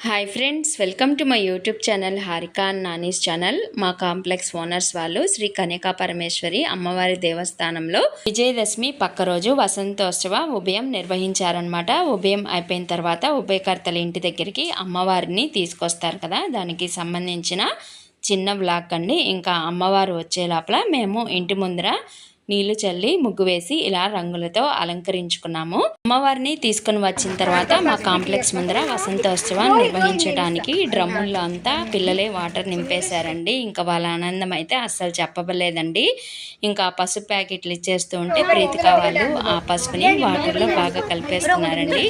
Hi friends welcome to my YouTube channel Harika Nani's channel మా complex owners వాళ్ళు శ్రీ కన్యకా పరమేశ్వరి అమ్మవారి దేవస్థానంలో విజయదశమి పక్క రోజు వసంతోత్సవ ఉభయం నిర్వహించారనమాట ఉభయం అయిపోయిన తర్వాత ఉభయకర్తల ఇంటి దగ్గరికి అమ్మవారిని తీసుకొస్తారు కదా. దానికి సంబంధించిన చిన్న బ్లాక్ అండి. ఇంకా అమ్మవారు వచ్చే లోపల మేము ఇంటి ముందర నీళ్ళు చల్లి ముగ్గు వేసి ఇలా రంగులతో అలంకరించుకున్నాము. అమ్మవారిని తీసుకుని వచ్చిన తర్వాత మా కాంప్లెక్స్ ముందర వసంతోత్సవం నిర్వహించడానికి డ్రమ్ముల్లో అంతా పిల్లలే వాటర్ నింపేశారండి. ఇంకా వాళ్ళ ఆనందం అయితే అస్సలు చెప్పబలేదండి ఇంకా పసుపు ప్యాకెట్లు ఇచ్చేస్తూ ఉంటే ప్రీతికా వాళ్ళు ఆ పసుపుని వాటర్లో బాగా కలిపేస్తున్నారండి.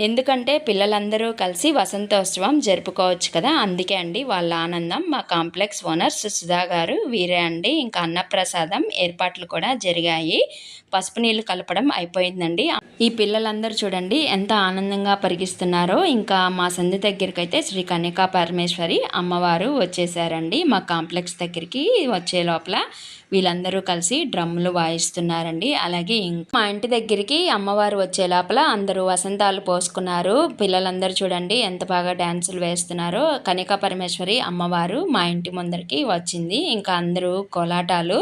ఎందుకంటే పిల్లలందరూ కలిసి వసంతోత్సవం జరుపుకోవచ్చు కదా. అందుకే అండి వాళ్ళ ఆనందం. మా కాంప్లెక్స్ ఓనర్స్ సుధా గారు వీరే అండి. ఇంకా అన్నప్రసాదం ఏర్పాట్లు కూడా జరిగాయి. పసుపు నీళ్ళు కలపడం అయిపోయిందండి. ఈ పిల్లలందరూ చూడండి ఎంత ఆనందంగా పరిగిస్తున్నారో. ఇంకా మా సంధి దగ్గరికి అయితే శ్రీ కన్యకా పరమేశ్వరి అమ్మవారు వచ్చేసారండి. మా కాంప్లెక్స్ దగ్గరికి వచ్చే లోపల వీళ్ళందరూ కలిసి డ్రమ్ములు వాయిస్తున్నారండి. అలాగే ఇంకా మా ఇంటి దగ్గరికి అమ్మవారు వచ్చే లోపల అందరూ వసంతాలు పోసుకున్నారు. పిల్లలందరూ చూడండి ఎంత బాగా డ్యాన్సులు వేస్తున్నారో. కనికా పరమేశ్వరి అమ్మవారు మా ఇంటి ముందరికి వచ్చింది. ఇంకా అందరూ కోలాటాలు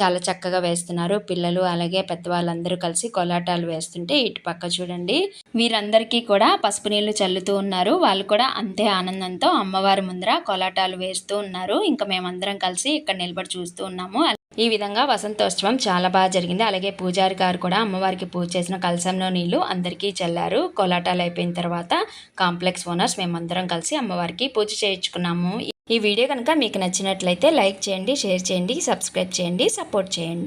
చాలా చక్కగా వేస్తున్నారు. పిల్లలు అలాగే పెద్దవాళ్ళందరూ కలిసి కోలాటాలు వేస్తుంటే ఇటు పక్క చూడండి. వీరందరికీ కూడా పసుపు నీళ్ళు చల్లుతూ ఉన్నారు. వాళ్ళు కూడా అంతే ఆనందంతో అమ్మవారి ముందర కోలాటాలు వేస్తూ ఉన్నారు. ఇంకా మేమందరం కలిసి ఇక్కడ నిలబడి చూస్తూ ఉన్నాము. ఈ విధంగా వసంతోత్సవం చాలా బాగా జరిగింది. అలాగే పూజారి గారు కూడా అమ్మవారికి పూజ చేసిన కలసంలో నీళ్ళు అందరికీ చల్లారు. కోలాటాలు అయిపోయిన తర్వాత కాంప్లెక్స్ ఓనర్స్ మేమందరం కలిసి అమ్మవారికి పూజ చేయించుకున్నాము. ఈ వీడియో కనుక మీకు నచ్చినట్లయితే లైక్ చేయండి షేర్ చేయండి సబ్స్క్రైబ్ చేయండి సపోర్ట్ చేయండి.